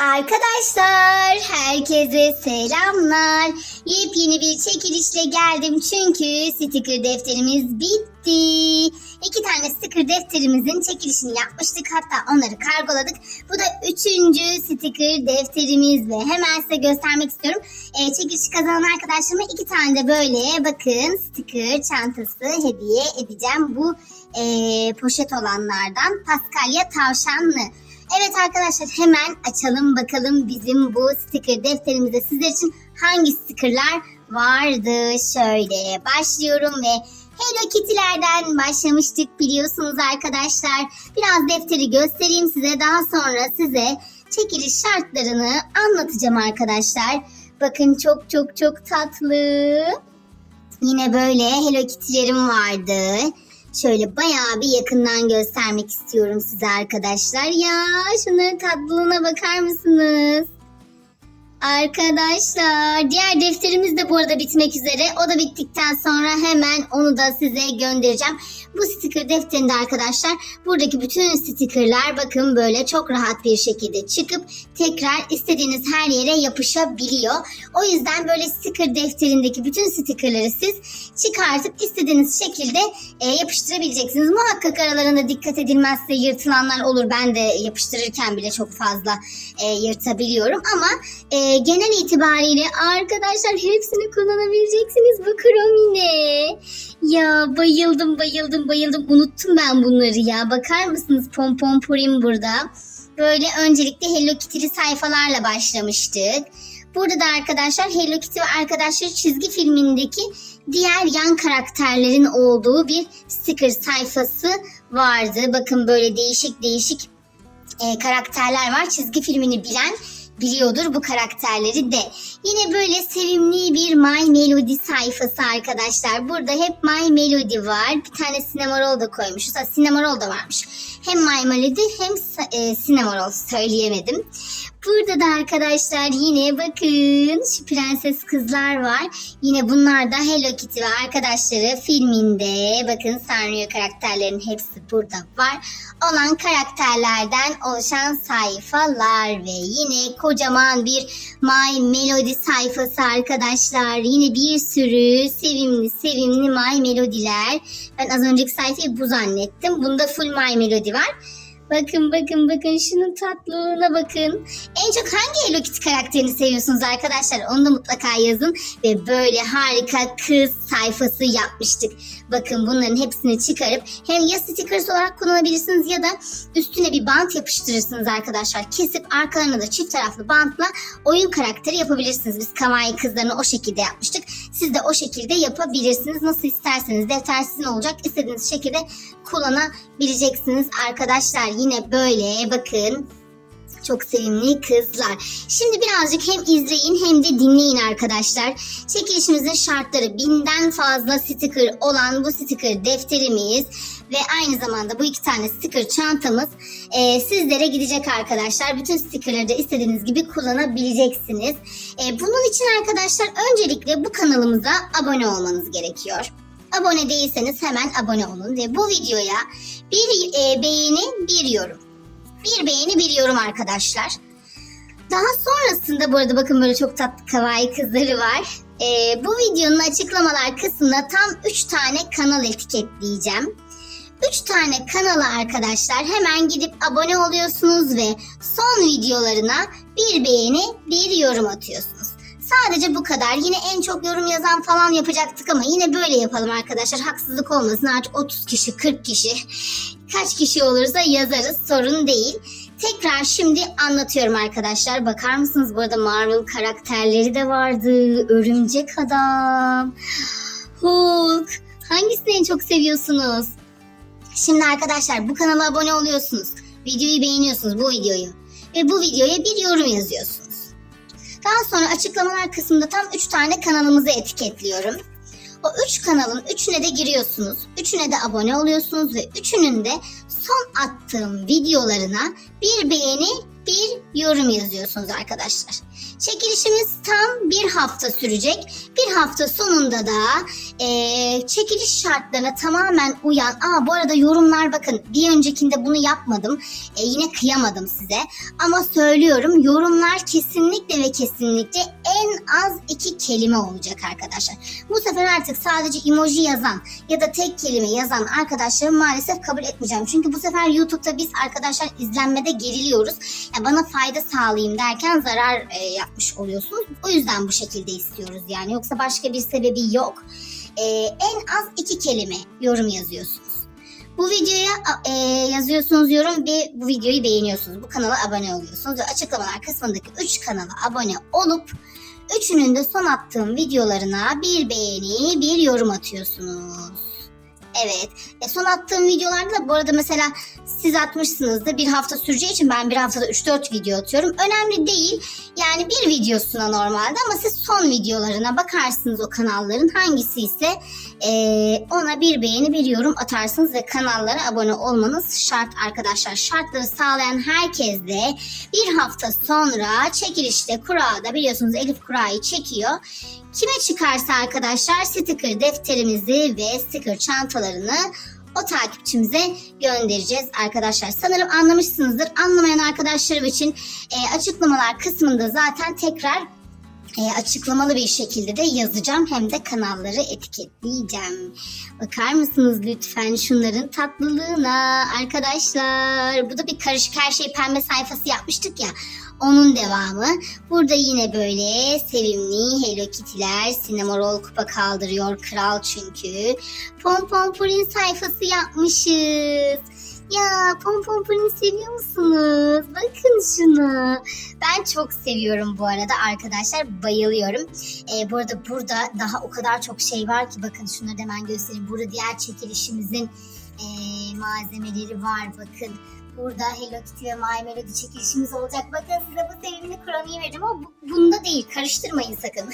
Arkadaşlar herkese selamlar. Yepyeni bir çekilişle geldim çünkü sticker defterimiz bitti. İki tane sticker defterimizin çekilişini yapmıştık hatta onları kargoladık. Bu da üçüncü sticker defterimiz ve hemen size göstermek istiyorum. Ee, çekilişi kazanan arkadaşlarıma iki tane de böyle bakın sticker çantası hediye edeceğim. Bu ee, poşet olanlardan Paskalya Tavşanlı. Evet arkadaşlar hemen açalım bakalım bizim bu sticker defterimizde sizler için hangi stickerlar vardı. Şöyle başlıyorum ve Hello Kitty'lerden başlamıştık biliyorsunuz arkadaşlar. Biraz defteri göstereyim size daha sonra size çekiliş şartlarını anlatacağım arkadaşlar. Bakın çok çok çok tatlı. Yine böyle Hello Kitty'lerim vardı. Şöyle bayağı bir yakından göstermek istiyorum size arkadaşlar. Ya şunların tatlılığına bakar mısınız? Arkadaşlar diğer defterimiz de bu arada bitmek üzere. O da bittikten sonra hemen onu da size göndereceğim. Bu sticker defterinde arkadaşlar buradaki bütün stickerlar bakın böyle çok rahat bir şekilde çıkıp tekrar istediğiniz her yere yapışabiliyor. O yüzden böyle sticker defterindeki bütün stickerları siz çıkartıp istediğiniz şekilde e, yapıştırabileceksiniz. Muhakkak aralarında dikkat edilmezse yırtılanlar olur. Ben de yapıştırırken bile çok fazla e, yırtabiliyorum ama e, genel itibariyle arkadaşlar hepsini kullanabileceksiniz bu kromine. Ya bayıldım bayıldım bayıldım. Unuttum ben bunları ya. Bakar mısınız pompon purim burada. Böyle öncelikle Hello Kitty'li sayfalarla başlamıştık. Burada da arkadaşlar Hello Kitty ve arkadaşları çizgi filmindeki diğer yan karakterlerin olduğu bir sticker sayfası vardı. Bakın böyle değişik değişik e, karakterler var. Çizgi filmini bilen biliyordur bu karakterleri de. Yine böyle sevimli bir My Melody sayfası arkadaşlar. Burada hep My Melody var. Bir tane Cinnamoroll da koymuşuz. Ha, Cinnamoroll da varmış. Hem Melody hem e, Cinnamoroll söyleyemedim. Burada da arkadaşlar yine bakın şu prenses kızlar var. Yine bunlar da Hello Kitty ve arkadaşları filminde bakın Sanrio karakterlerin hepsi burada var. Olan karakterlerden oluşan sayfalar ve yine kocaman bir My Melody sayfası arkadaşlar. Yine bir sürü sevimli sevimli My Melody'ler. Ben az önceki sayfayı bu zannettim. Bunda full My Melody var. Bakın bakın bakın şunun tatlılığına bakın. En çok hangi Hello Kitty karakterini seviyorsunuz arkadaşlar? Onu da mutlaka yazın. Ve böyle harika kız sayfası yapmıştık. Bakın bunların hepsini çıkarıp hem ya stickers olarak kullanabilirsiniz ya da üstüne bir bant yapıştırırsınız arkadaşlar. Kesip arkalarına da çift taraflı bantla oyun karakteri yapabilirsiniz. Biz kawaii kızlarını o şekilde yapmıştık. Siz de o şekilde yapabilirsiniz. Nasıl isterseniz defter sizin olacak. İstediğiniz şekilde kullanabileceksiniz arkadaşlar. Yine böyle bakın çok sevimli kızlar. Şimdi birazcık hem izleyin hem de dinleyin arkadaşlar. Çekilişimizin şartları binden fazla sticker olan bu sticker defterimiz ve aynı zamanda bu iki tane sticker çantamız e, sizlere gidecek arkadaşlar. Bütün stickerları da istediğiniz gibi kullanabileceksiniz. E, bunun için arkadaşlar öncelikle bu kanalımıza abone olmanız gerekiyor. Abone değilseniz hemen abone olun ve bu videoya bir e, beğeni bir yorum. Bir beğeni bir yorum arkadaşlar. Daha sonrasında bu arada bakın böyle çok tatlı kawaii kızları var. Ee, bu videonun açıklamalar kısmına tam 3 tane kanal etiketleyeceğim. 3 tane kanala arkadaşlar hemen gidip abone oluyorsunuz ve son videolarına bir beğeni bir yorum atıyorsunuz. Sadece bu kadar. Yine en çok yorum yazan falan yapacaktık ama yine böyle yapalım arkadaşlar. Haksızlık olmasın artık 30 kişi 40 kişi kaç kişi olursa yazarız sorun değil. Tekrar şimdi anlatıyorum arkadaşlar. Bakar mısınız burada Marvel karakterleri de vardı. Örümcek Adam, Hulk. Hangisini en çok seviyorsunuz? Şimdi arkadaşlar bu kanala abone oluyorsunuz. Videoyu beğeniyorsunuz bu videoyu. Ve bu videoya bir yorum yazıyorsunuz. Daha sonra açıklamalar kısmında tam 3 tane kanalımızı etiketliyorum. O üç kanalın üçüne de giriyorsunuz. Üçüne de abone oluyorsunuz ve üçünün de son attığım videolarına bir beğeni, bir yorum yazıyorsunuz arkadaşlar. Çekilişimiz tam bir hafta sürecek. Bir hafta sonunda da eee, çekiliş şartlarına tamamen uyan. Aa bu arada yorumlar bakın bir öncekinde bunu yapmadım. E, yine kıyamadım size. Ama söylüyorum yorumlar kesinlikle ve kesinlikle en az iki kelime olacak arkadaşlar. Bu sefer artık sadece emoji yazan ya da tek kelime yazan arkadaşları maalesef kabul etmeyeceğim. Çünkü bu sefer YouTube'da biz arkadaşlar izlenmede geriliyoruz. Bana fayda sağlayayım derken zarar e, yapmış oluyorsunuz. O yüzden bu şekilde istiyoruz yani. Yoksa başka bir sebebi yok. E, en az iki kelime yorum yazıyorsunuz. Bu videoya e, yazıyorsunuz yorum ve bu videoyu beğeniyorsunuz. Bu kanala abone oluyorsunuz ve açıklamalar kısmındaki 3 kanala abone olup üçünün de son attığım videolarına bir beğeni, bir yorum atıyorsunuz. Evet. E, son attığım videolarda da bu arada mesela siz atmışsınızdır. Bir hafta süreceği için ben bir haftada 3-4 video atıyorum. Önemli değil. Yani bir videosuna normalde ama siz son videolarına bakarsınız o kanalların hangisi ise e, ona bir beğeni bir yorum atarsınız ve kanallara abone olmanız şart arkadaşlar. Şartları sağlayan herkes de bir hafta sonra çekilişte kurada biliyorsunuz Elif kurayı çekiyor. Kime çıkarsa arkadaşlar sticker defterimizi ve sticker çantalarını o takipçimize göndereceğiz arkadaşlar. Sanırım anlamışsınızdır. Anlamayan arkadaşlarım için e, açıklamalar kısmında zaten tekrar e, açıklamalı bir şekilde de yazacağım. Hem de kanalları etiketleyeceğim. Bakar mısınız lütfen şunların tatlılığına arkadaşlar. Bu da bir karışık her şey pembe sayfası yapmıştık ya. Onun devamı. Burada yine böyle sevimli Hello Kitty'ler Cinnamoroll kupa kaldırıyor. Kral çünkü. Pompon Purin sayfası yapmışız. Ya Pompon Purin seviyor musunuz? Bakın şunu. Ben çok seviyorum bu arada arkadaşlar. Bayılıyorum. Ee, bu arada burada daha o kadar çok şey var ki bakın şunları hemen göstereyim. Burada diğer çekilişimizin e, malzemeleri var bakın. Burada Hello Kitty ve My Melody çekilişimiz olacak. Bakın size bu sevimli kroniyi vereceğim ama bu, bunda değil. Karıştırmayın sakın.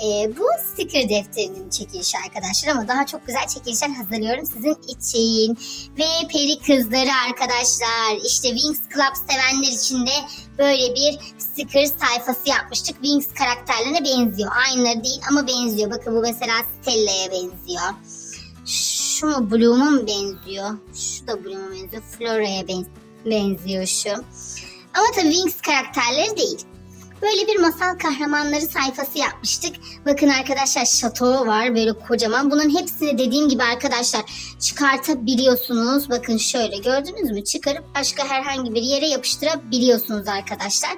e, bu sticker defterinin çekilişi arkadaşlar ama daha çok güzel çekilişler hazırlıyorum sizin için. Ve peri kızları arkadaşlar. İşte Wings Club sevenler için de böyle bir sticker sayfası yapmıştık. Wings karakterlerine benziyor. Aynıları değil ama benziyor. Bakın bu mesela Stella'ya benziyor. Şu mu Bloom'a mı benziyor? Şu da Bloom'a benziyor. Flora'ya ben- benziyor şu. Ama tabii Wings karakterleri değil. Böyle bir masal kahramanları sayfası yapmıştık. Bakın arkadaşlar şato var böyle kocaman. Bunun hepsini dediğim gibi arkadaşlar çıkartabiliyorsunuz. Bakın şöyle gördünüz mü? Çıkarıp başka herhangi bir yere yapıştırabiliyorsunuz arkadaşlar.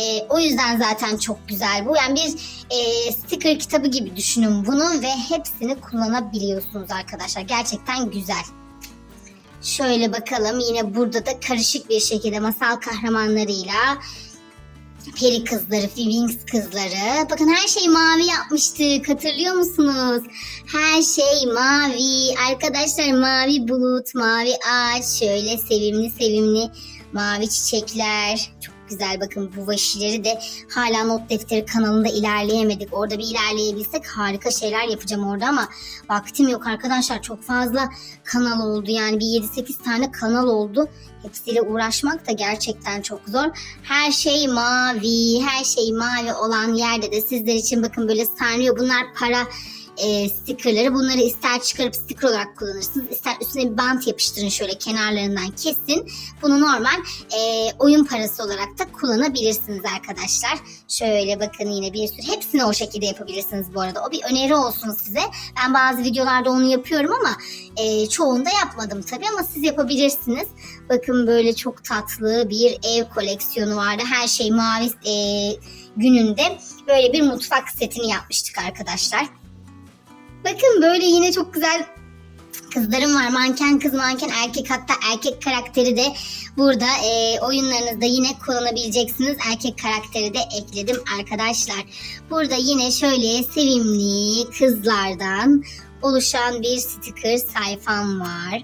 Ee, o yüzden zaten çok güzel bu. Yani bir e, sticker kitabı gibi düşünün bunu ve hepsini kullanabiliyorsunuz arkadaşlar. Gerçekten güzel. Şöyle bakalım yine burada da karışık bir şekilde masal kahramanlarıyla peri kızları, Wings kızları. Bakın her şey mavi yapmıştık. Hatırlıyor musunuz? Her şey mavi. Arkadaşlar mavi bulut, mavi ağaç. Şöyle sevimli sevimli mavi çiçekler. Çok güzel bakın bu vaşileri de hala not defteri kanalında ilerleyemedik. Orada bir ilerleyebilsek harika şeyler yapacağım orada ama vaktim yok arkadaşlar. Çok fazla kanal oldu yani bir 7-8 tane kanal oldu. Hepsiyle uğraşmak da gerçekten çok zor. Her şey mavi, her şey mavi olan yerde de sizler için bakın böyle sarıyor. Bunlar para e, stickerları. Bunları ister çıkarıp sticker olarak kullanırsınız. ister üstüne bir bant yapıştırın şöyle kenarlarından kesin. Bunu normal e, oyun parası olarak da kullanabilirsiniz arkadaşlar. Şöyle bakın yine bir sürü. Hepsini o şekilde yapabilirsiniz bu arada. O bir öneri olsun size. Ben bazı videolarda onu yapıyorum ama e, çoğunda yapmadım tabii ama siz yapabilirsiniz. Bakın böyle çok tatlı bir ev koleksiyonu vardı. Her şey mavi e, gününde böyle bir mutfak setini yapmıştık arkadaşlar. Bakın böyle yine çok güzel kızlarım var. Manken kız, manken erkek hatta erkek karakteri de burada e, oyunlarınızda yine kullanabileceksiniz. Erkek karakteri de ekledim arkadaşlar. Burada yine şöyle sevimli kızlardan oluşan bir sticker sayfam var.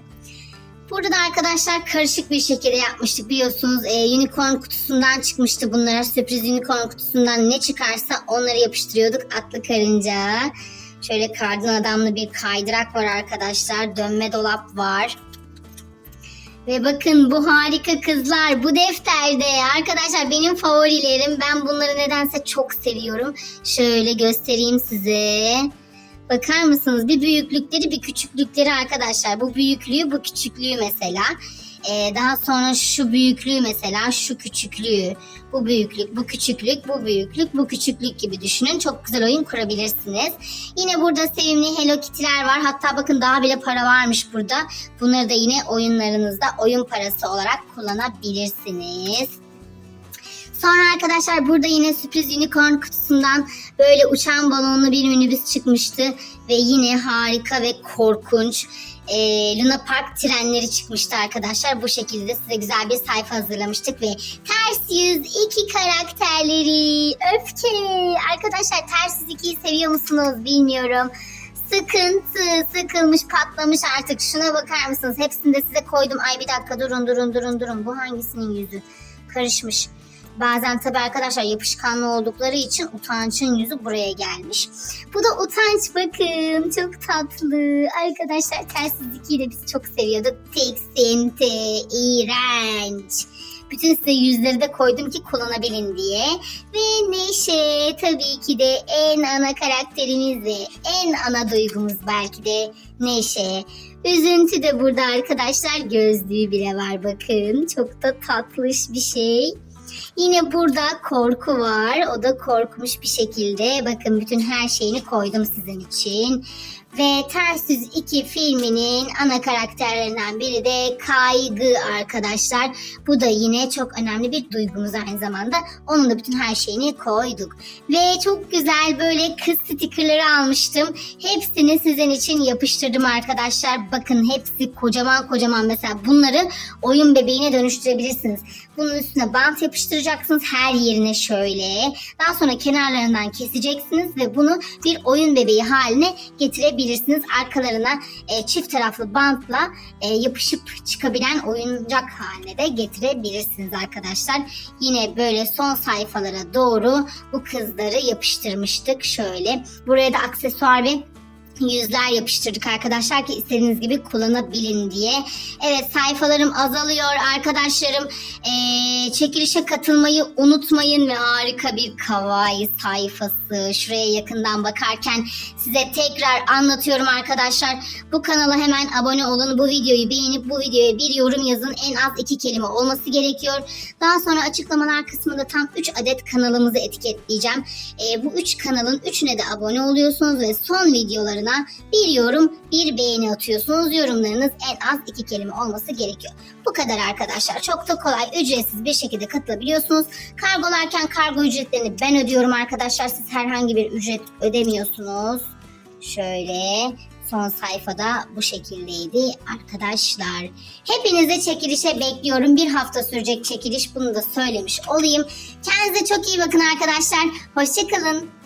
Burada da arkadaşlar karışık bir şekilde yapmıştık biliyorsunuz. E, unicorn kutusundan çıkmıştı bunlar. Sürpriz unicorn kutusundan ne çıkarsa onları yapıştırıyorduk. Atlı karınca, Şöyle kardan adamlı bir kaydırak var arkadaşlar. Dönme dolap var. Ve bakın bu harika kızlar bu defterde arkadaşlar benim favorilerim. Ben bunları nedense çok seviyorum. Şöyle göstereyim size. Bakar mısınız? Bir büyüklükleri bir küçüklükleri arkadaşlar. Bu büyüklüğü bu küçüklüğü mesela. Ee, daha sonra şu büyüklüğü mesela şu küçüklüğü. Bu büyüklük, bu küçüklük, bu büyüklük, bu küçüklük gibi düşünün. Çok güzel oyun kurabilirsiniz. Yine burada sevimli Hello Kitty'ler var. Hatta bakın daha bile para varmış burada. Bunları da yine oyunlarınızda oyun parası olarak kullanabilirsiniz. Sonra arkadaşlar burada yine sürpriz unicorn kutusundan böyle uçan balonlu bir minibüs çıkmıştı. Ve yine harika ve korkunç e, Luna Park trenleri çıkmıştı arkadaşlar. Bu şekilde size güzel bir sayfa hazırlamıştık ve ters yüz iki karakterleri öfke. Arkadaşlar ters yüz ikiyi seviyor musunuz bilmiyorum. Sıkıntı, sıkılmış, patlamış artık. Şuna bakar mısınız? Hepsini de size koydum. Ay bir dakika durun, durun, durun, durun. Bu hangisinin yüzü? Karışmış. Bazen tabii arkadaşlar yapışkanlı oldukları için utancın yüzü buraya gelmiş. Bu da utanç bakın. Çok tatlı. Arkadaşlar ikiyi de biz çok seviyorduk. Tiksinti, iğrenç. Bütün size yüzleri de koydum ki kullanabilin diye. Ve Neşe tabii ki de en ana karakterimiz ve en ana duygumuz belki de Neşe. Üzüntü de burada arkadaşlar gözlüğü bile var bakın. Çok da tatlış bir şey. Yine burada korku var. O da korkmuş bir şekilde. Bakın bütün her şeyini koydum sizin için. Ve Ters Yüz 2 filminin ana karakterlerinden biri de kaygı arkadaşlar. Bu da yine çok önemli bir duygumuz aynı zamanda. Onun da bütün her şeyini koyduk. Ve çok güzel böyle kız stikerleri almıştım. Hepsini sizin için yapıştırdım arkadaşlar. Bakın hepsi kocaman kocaman mesela bunları oyun bebeğine dönüştürebilirsiniz. Bunun üstüne bant yapıştıracaksınız her yerine şöyle. Daha sonra kenarlarından keseceksiniz ve bunu bir oyun bebeği haline getirebilirsiniz. Arkalarına e, çift taraflı bantla e, yapışıp çıkabilen oyuncak haline de getirebilirsiniz arkadaşlar. Yine böyle son sayfalara doğru bu kızları yapıştırmıştık şöyle. Buraya da aksesuar ve yüzler yapıştırdık arkadaşlar ki istediğiniz gibi kullanabilin diye. Evet sayfalarım azalıyor arkadaşlarım. Ee, çekilişe katılmayı unutmayın ve harika bir kawaii sayfası. Şuraya yakından bakarken size tekrar anlatıyorum arkadaşlar. Bu kanala hemen abone olun. Bu videoyu beğenip bu videoya bir yorum yazın. En az iki kelime olması gerekiyor. Daha sonra açıklamalar kısmında tam 3 adet kanalımızı etiketleyeceğim. Ee, bu 3 kanalın 3'üne de abone oluyorsunuz ve son videolarına bir yorum, bir beğeni atıyorsunuz. Yorumlarınız en az iki kelime olması gerekiyor. Bu kadar arkadaşlar. Çok da kolay, ücretsiz bir şekilde katılabiliyorsunuz. Kargolarken kargo ücretlerini ben ödüyorum arkadaşlar. Siz herhangi bir ücret ödemiyorsunuz. Şöyle son sayfada bu şekildeydi arkadaşlar. Hepinizi çekilişe bekliyorum. Bir hafta sürecek çekiliş bunu da söylemiş olayım. Kendinize çok iyi bakın arkadaşlar. Hoşçakalın.